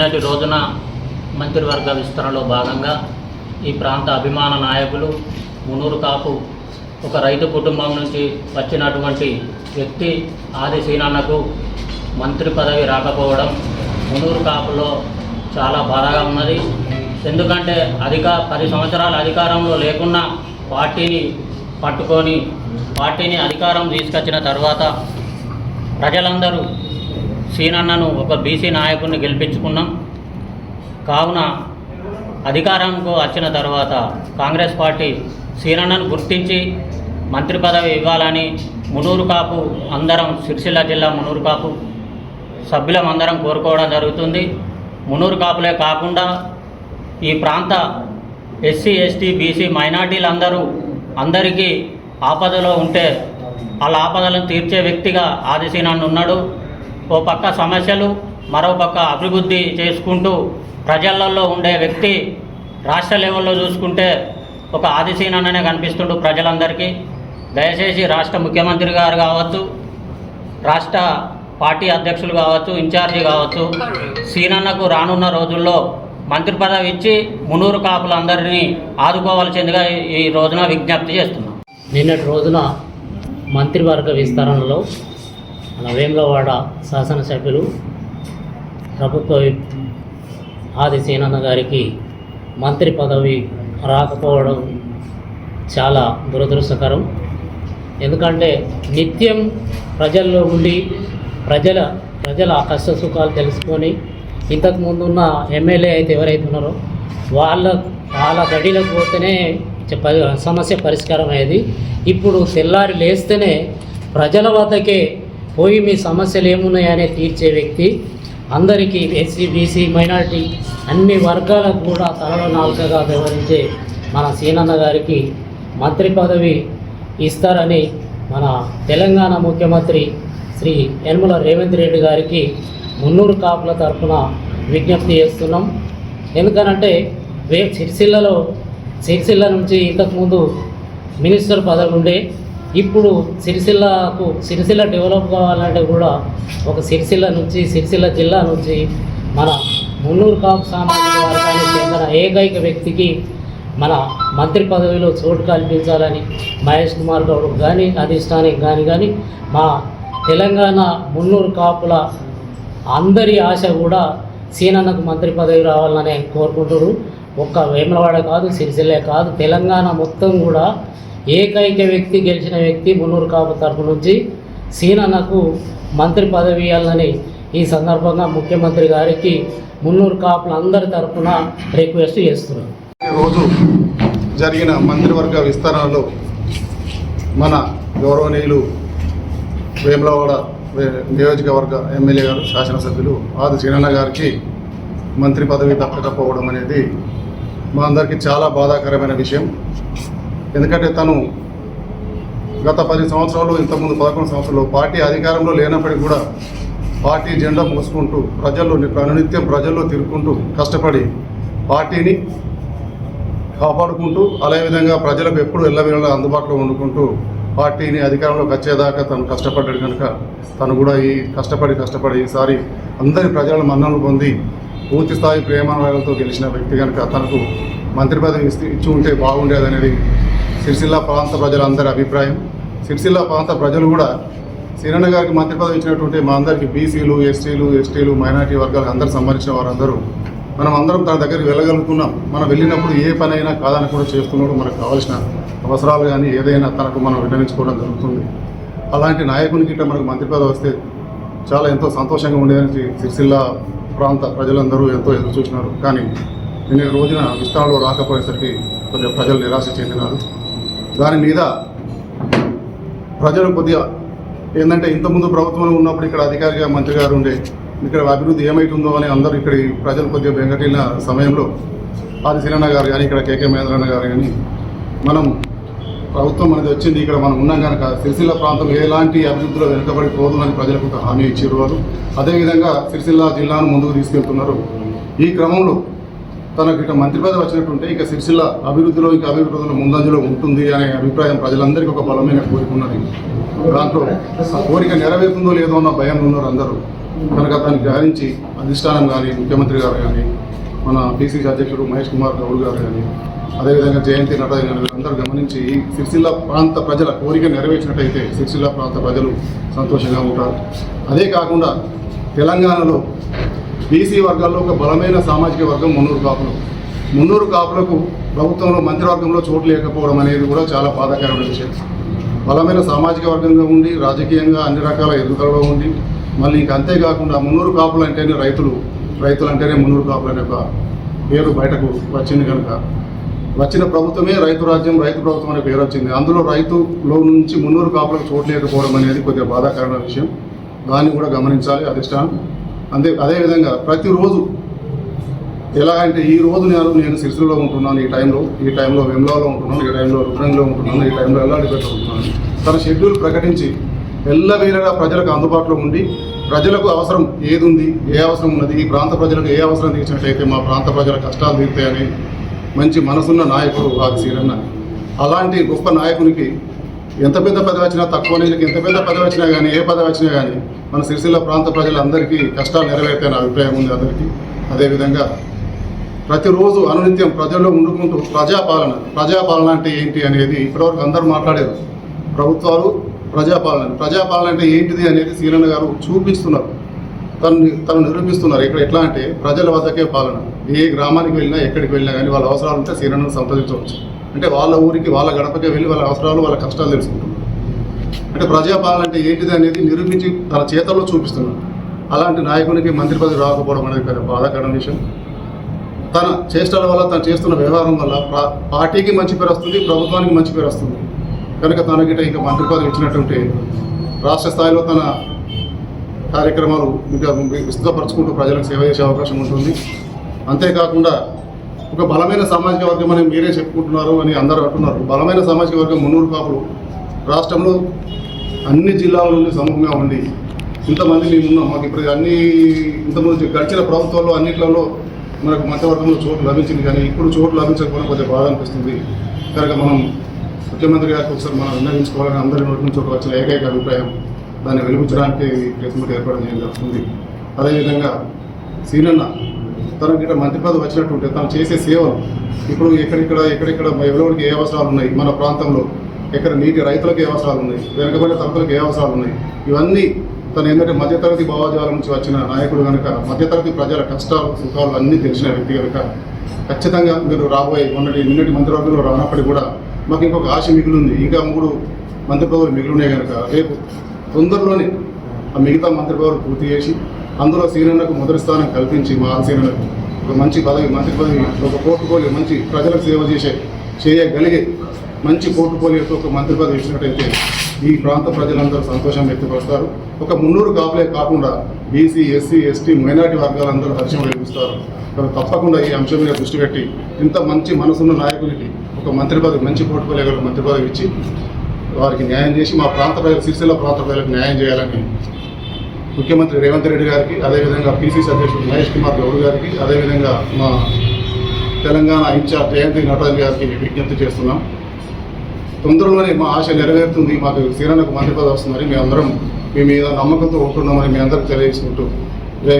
నిన్నటి రోజున మంత్రివర్గ విస్తరణలో భాగంగా ఈ ప్రాంత అభిమాన నాయకులు మునూరు కాపు ఒక రైతు కుటుంబం నుంచి వచ్చినటువంటి వ్యక్తి ఆది సీనన్నకు మంత్రి పదవి రాకపోవడం మునూరు కాపులో చాలా బాధగా ఉన్నది. ఎందుకంటే అధిక పది సంవత్సరాల అధికారంలో లేకున్నా పార్టీని పట్టుకొని పార్టీని అధికారం తీసుకొచ్చిన తర్వాత ప్రజలందరూ సీనన్నను ఒక బీసీ నాయకుడిని గెలిపించుకున్నాం. కావున అధికారంకు వచ్చిన తర్వాత కాంగ్రెస్ పార్టీ సీనన్నను గుర్తించి మంత్రి పదవి ఇవ్వాలని మునూరు కాపు అందరం సిరిసిల్ల జిల్లా మునూరు కాపు సభ్యులం అందరం కోరుకోవడం జరుగుతుంది. మునూరు కాపులే కాకుండా ఈ ప్రాంత ఎస్సీ ఎస్టీ బీసీ మైనార్టీలందరూ అందరికీ ఆపదలో ఉంటే వాళ్ళ ఆపదలను తీర్చే వ్యక్తిగా ఆదిశీనాన్ని ఉన్నాడు ఓ పక్క సమస్యలు మరో పక్క అభివృద్ధి చేసుకుంటూ ప్రజలలో ఉండే వ్యక్తి రాష్ట్ర లెవెల్లో చూసుకుంటే ఒక ఆదిశీననే కనిపిస్తుండు ప్రజలందరికీ. దయచేసి రాష్ట్ర ముఖ్యమంత్రి గారు కావచ్చు రాష్ట్ర పార్టీ అధ్యక్షులు కావచ్చు ఇన్ఛార్జి కావచ్చు సీనన్నకు రానున్న రోజుల్లో మంత్రి పదవి ఇచ్చి మునూరు కాపులందరినీ ఆదుకోవాల్సిందిగా ఈ రోజున విజ్ఞప్తి చేస్తున్నాం. నిన్నటి రోజున మంత్రివర్గ విస్తరణలో మన వేములవాడ శాసనసభ్యులు ప్రభుత్వ ఆది సీనన్న గారికి మంత్రి పదవి రాకపోవడం చాలా దురదృష్టకరం. ఎందుకంటే నిత్యం ప్రజల్లో ఉండి ప్రజల ప్రజల కష్ట సుఖాలు తెలుసుకొని ఇంతకు ఉన్న ఎమ్మెల్యే అయితే ఎవరైతే ఉన్నారో వాళ్ళ వాళ్ళ గడిలకు పోతేనే సమస్య పరిష్కారం అయ్యేది ఇప్పుడు తెల్లారి లేస్తేనే ప్రజల వద్దకే పోయి మీ సమస్యలు ఏమున్నాయనే తీర్చే వ్యక్తి అందరికీ ఎస్సీ బీసీ మైనారిటీ అన్ని వర్గాలకు కూడా తలలో నాలుకగా వ్యవహరించే మన సీనన్న గారికి మంత్రి పదవి ఇస్తారని మన తెలంగాణ ముఖ్యమంత్రి శ్రీ యనమల రేవంత్ రెడ్డి గారికి మున్నూరు కాపుల తరఫున విజ్ఞప్తి చేస్తున్నాం. ఎందుకనంటే వే సిరిసిల్లలో సిరిసిల్ల నుంచి ఇంతకుముందు మినిస్టర్ పదవి ఉండే ఇప్పుడు సిరిసిల్లకు సిరిసిల్ల డెవలప్ కావాలంటే కూడా ఒక సిరిసిల్ల నుంచి సిరిసిల్ల జిల్లా నుంచి మన మున్నూరు కాపు సామాజిక వర్గానికి చెందిన ఏకైక వ్యక్తికి మన మంత్రి పదవిలో చోటు కల్పించాలని మహేష్ కుమార్ గౌడ్ కానీ అధిష్టానికి కానీ కానీ మా తెలంగాణ మున్నూరు కాపుల అందరి ఆశ కూడా సీనన్నకు మంత్రి పదవి రావాలని కోరుకుంటున్నారు. ఒక్క వేములవాడ కాదు సిరిసిల్లే కాదు తెలంగాణ మొత్తం కూడా ఏకైక వ్యక్తి గెలిచిన వ్యక్తి మున్నూరు కాపు తరపు నుంచి సీనన్నకు మంత్రి పదవి ఇవ్వాలని ఈ సందర్భంగా ముఖ్యమంత్రి గారికి మున్నూరు కాపుల అందరి తరఫున రిక్వెస్ట్ చేస్తున్నాను. రోజు జరిగిన మంత్రివర్గ విస్తరణలో మన గౌరవనీయులు వేములవాడ వే- నియోజకవర్గ ఎమ్మెల్యే గారు శాసనసభ్యులు ఆది సీనన్న గారికి మంత్రి పదవి దక్కకపోవడం అనేది మా అందరికీ చాలా బాధాకరమైన విషయం. ఎందుకంటే తను గత పది సంవత్సరాలు ఇంతకుముందు పదకొండు సంవత్సరాలు పార్టీ అధికారంలో లేనప్పటికీ కూడా పార్టీ జెండా మోసుకుంటూ ప్రజల్లో అనునిత్యం ప్రజల్లో తిరుగుకుంటూ కష్టపడి పార్టీని కాపాడుకుంటూ అదేవిధంగా ప్రజలకు ఎప్పుడు ఎల్లవేళలా అందుబాటులో వండుకుంటూ పార్టీని అధికారంలోకి వచ్చేదాకా తను కష్టపడ్డాడు కనుక తను కూడా ఈ కష్టపడి కష్టపడి ఈసారి అందరి ప్రజల మన్నలు పొంది పూర్తి స్థాయి ప్రేమానురాగాలతో గెలిచిన వ్యక్తి కనుక తనకు మంత్రి పదవి ఇస్తే ఇచ్చి ఉంటే బాగుండేదనేది సిరిసిల్ల ప్రాంత ప్రజలందరి అభిప్రాయం. సిరిసిల్ల ప్రాంత ప్రజలు కూడా సిరణ గారికి మంత్రి పదవి ఇచ్చినటువంటి మా అందరికీ బీసీలు ఎస్టీలు ఎస్టీలు మైనార్టీ వర్గాలకు అందరూ సంబంధించిన వారందరూ మనం అందరం తన దగ్గరికి వెళ్ళగలుగుతున్నాం. మనం వెళ్ళినప్పుడు ఏ పని అయినా కాదని కూడా చేస్తున్నాడు. మనకు కావాల్సిన అవసరాలు కానీ ఏదైనా తనకు మనం విన్నవించుకోవడం జరుగుతుంది. అలాంటి నాయకునికి ఇట్లా మనకు మంత్రి పదవి వస్తే చాలా ఎంతో సంతోషంగా ఉండేదని సిరిసిల్ల ప్రాంత ప్రజలందరూ ఎంతో ఎదురు చూసినారు. కానీ నిన్న రోజున విస్తరణలో రాకపోయేసరికి కొంచెం ప్రజలు నిరాశ చెందినారు. దాని మీద ప్రజలు కొద్దిగా ఏంటంటే ఇంతకుముందు ప్రభుత్వంలో ఉన్నప్పుడు ఇక్కడ అధికారిగా మంత్రి గారు ఉండే ఇక్కడ అభివృద్ధి ఏమైతుందో అని అందరూ ఇక్కడ ఈ ప్రజలు కొద్దిగా బెంగటిల్లిన సమయంలో ఆది గారు కానీ ఇక్కడ కేకే మహేంద్రన్న గారు కానీ మనం ప్రభుత్వం అనేది వచ్చింది ఇక్కడ మనం ఉన్నాం కనుక సిరిసిల్ల ప్రాంతం ఎలాంటి అభివృద్ధిలో వెనుకబడిపోదు అని ప్రజలకు ఒక హామీ ఇచ్చారు వారు అదేవిధంగా సిరిసిల్ల జిల్లాను ముందుకు తీసుకెళ్తున్నారు. ఈ క్రమంలో తనకు ఇటు మంత్రి పదవి వచ్చినట్టుంటే ఇక సిరిసిల్ల అభివృద్ధిలో ఇక అభివృద్ధిలో ముందంజలో ఉంటుంది అనే అభిప్రాయం ప్రజలందరికీ ఒక బలమైన కోరిక ఉన్నది. దాంట్లో ఆ కోరిక నెరవేరుతుందో లేదో అన్న భయం ఉన్నారు అందరూ. కనుక దాన్ని గ్రహించి అధిష్టానం కానీ ముఖ్యమంత్రి గారు కానీ మన బీసీసీ అధ్యక్షుడు మహేష్ కుమార్ గౌడ్ గారు కానీ అదేవిధంగా జయంతి నటరాజన్ గారు అందరూ గమనించి ఈ సిరిసిల్ల ప్రాంత ప్రజల కోరిక నెరవేర్చినట్టయితే సిరిసిల్ల ప్రాంత ప్రజలు సంతోషంగా ఉంటారు. అదే కాకుండా తెలంగాణలో బీసీ వర్గాల్లో ఒక బలమైన సామాజిక వర్గం మున్నూరు కాపులు. మున్నూరు కాపులకు ప్రభుత్వంలో మంత్రివర్గంలో చోటు లేకపోవడం అనేది కూడా చాలా బాధాకరమైన విషయం. బలమైన సామాజిక వర్గంగా ఉండి రాజకీయంగా అన్ని రకాల ఎదుగుదలలో ఉండి మళ్ళీ ఇంక అంతేకాకుండా మున్నూరు కాపులు అంటేనే రైతులు రైతులు అంటేనే మున్నూరు కాపులు అనే ఒక పేరు బయటకు వచ్చింది కనుక. వచ్చిన ప్రభుత్వమే రైతు రాజ్యం రైతు ప్రభుత్వం అనే పేరు వచ్చింది. అందులో రైతులో నుంచి మున్నూరు కాపులకు చోటు లేకపోవడం అనేది కొద్దిగా బాధాకరమైన విషయం. దాన్ని కూడా గమనించాలి అధిష్టానం. అంతే అదేవిధంగా ప్రతిరోజు ఎలా అంటే ఈ రోజు నేను నేను సిరిసిలో ఉంటున్నాను ఈ టైంలో ఈ టైంలో వెమ్లాలో ఉంటున్నాను ఈ టైంలో రుద్రంలో ఉంటున్నాను ఈ టైంలో ఎల్లాడిపేట ఉంటున్నాను. తన షెడ్యూల్ ప్రకటించి ఎల్లవేళలా ప్రజలకు అందుబాటులో ఉండి ప్రజలకు అవసరం ఏది ఉంది ఏ అవసరం ఉన్నది ఈ ప్రాంత ప్రజలకు ఏ అవసరం తీర్చినట్లయితే మా ప్రాంత ప్రజల కష్టాలు తీరుతాయని మంచి మనసున్న నాయకుడు వాది శ్రీరన్న అలాంటి గొప్ప నాయకునికి ఎంత పెద్ద పదవి వచ్చినా తక్కువ నీళ్ళకి ఎంత పెద్ద పదవి వచ్చినా కానీ ఏ పదవి వచ్చినా కానీ మన సిరిసిల్ల ప్రాంత ప్రజలందరికీ కష్టాలు నెరవేర్తాయని అభిప్రాయం ఉంది అందరికీ. అదేవిధంగా ప్రతిరోజు అనునిత్యం ప్రజల్లో ఉండుకుంటూ ప్రజాపాలన ప్రజాపాలన అంటే ఏంటి అనేది ఇప్పటివరకు అందరూ మాట్లాడారు. ప్రభుత్వాలు ప్రజాపాలన ప్రజాపాలన అంటే ఏంటిది అనేది సీరన్న గారు చూపిస్తున్నారు. తను తను నిరూపిస్తున్నారు. ఇక్కడ ఎట్లా అంటే ప్రజల వద్దకే పాలన. ఏ గ్రామానికి వెళ్ళినా ఎక్కడికి వెళ్ళినా కానీ వాళ్ళ అవసరాలు ఉంటే సీరన్నను సంప్రదించవచ్చు. అంటే వాళ్ళ ఊరికి వాళ్ళ గడపకే వెళ్ళి వాళ్ళ అవసరాలు వాళ్ళ కష్టాలు తెలుసుకుంటున్నారు. అంటే ప్రజాపాలన అంటే ఏంటిది అనేది నిరూపించి తన చేతల్లో చూపిస్తున్నారు. అలాంటి నాయకునికి మంత్రి పదవి రాకపోవడం అనేది చాలా బాధాకరమైన విషయం. తన చేష్టల వల్ల తను చేస్తున్న వ్యవహారం వల్ల పార్టీకి మంచి పేరు వస్తుంది ప్రభుత్వానికి మంచి పేరు వస్తుంది. కనుక తనకిట ఇంకా మంత్రి పదవి ఇచ్చినట్టుంటే రాష్ట్ర స్థాయిలో తన కార్యక్రమాలు ఇంకా విస్తృతపరచుకుంటూ ప్రజలకు సేవ చేసే అవకాశం ఉంటుంది. అంతేకాకుండా ఒక బలమైన సామాజిక వర్గం అని మీరే చెప్పుకుంటున్నారు అని అందరూ అంటున్నారు. బలమైన సామాజిక వర్గం మున్నూరు కాపులు. రాష్ట్రంలో అన్ని జిల్లాల నుండి సమూహంగా ఉండి ఇంతమంది మేము ఉన్నాం. మాకు ఇప్పుడు అన్ని ఇంతమంది గడిచిన ప్రభుత్వాల్లో అన్నిట్లలో మనకు మధ్యవర్గంలో చోటు లభించింది కానీ ఇప్పుడు చోటు లభించకపోవడం కొంచెం బాధ అనిపిస్తుంది. కనుక మనం ముఖ్యమంత్రి గారికి ఒకసారి మనం విన్నవించుకోవాలని అందరి నోటి నుంచి ఒక వచ్చిన ఏకైక అభిప్రాయం దాన్ని వెలిపించడానికి ప్రెస్ మీట్ ఏర్పాటు చేయడం జరుగుతుంది. అదేవిధంగా సీనన్న తనకి ఇక్కడ మంత్రి పదవి వచ్చినట్టుంటే తను చేసే సేవలు ఇప్పుడు ఎక్కడిక్కడ ఎక్కడెక్కడ ఎవరికి ఏ అవసరాలు ఉన్నాయి మన ప్రాంతంలో? ఎక్కడ నీటి రైతులకు ఏ అవసరాలు ఉన్నాయి? వెనుకబడిన తరగతులకు ఏ అవసరాలు ఉన్నాయి? ఇవన్నీ తను ఏంటంటే మధ్యతరగతి భావజాలం నుంచి వచ్చిన నాయకుడు కనుక మధ్యతరగతి ప్రజల కష్టాలు సుఖాలు అన్నీ తెలిసిన వ్యక్తి కనుక ఖచ్చితంగా మీరు రాబోయే మొన్నటి నిన్నటి మంత్రివర్గంలో రానప్పటికీ కూడా మాకు ఇంకొక ఆశ మిగిలింది. ఇంకా మూడు మంత్రి మిగిలి మిగిలినాయి కనుక రేపు తొందరలోనే ఆ మిగతా మంత్రి పూర్తి చేసి అందులో సీనియర్లకు మొదటి స్థానం కల్పించి మా సీనియర్లకు ఒక మంచి పదవి మంత్రి పదవి ఒక పోర్టుపోలియో మంచి ప్రజలకు సేవ చేసే చేయగలిగే మంచి పోర్టుపోలియోతో ఒక మంత్రి పదవి ఇచ్చినట్టయితే ఈ ప్రాంత ప్రజలందరూ సంతోషం వ్యక్తపరుస్తారు. ఒక మున్నూరు కాపులే కాకుండా బీసీ ఎస్సీ ఎస్టీ మైనార్టీ వర్గాలందరూ హర్షం వెలిపిస్తారు తప్పకుండా ఈ అంశం మీద దృష్టి పెట్టి ఇంత మంచి మనసున్న నాయకునికి ఒక మంత్రి పదవి మంచి పోర్టుపోలియో గల మంత్రి పదవి ఇచ్చి వారికి న్యాయం చేసి మా ప్రాంత ప్రజలు సిరిసిల్ల ప్రాంత ప్రజలకు న్యాయం చేయాలని ముఖ్యమంత్రి రేవంత్ రెడ్డి గారికి అదేవిధంగా పిసిసి అధ్యక్షుడు మహేష్ కుమార్ గౌడ్ గారికి అదేవిధంగా మా తెలంగాణ ఇన్ఛార్జ్ జయంతి నటరాజన్ గారికి విజ్ఞప్తి చేస్తున్నాం. తొందరలోనే మా ఆశ నెరవేరుతుంది మాకు శ్రీరణకు మంత్రి పదవి వస్తుందని మేమందరం మీ మీద నమ్మకంతో ఉంటున్నామని మీ అందరికి తెలియజేసుకుంటూ జై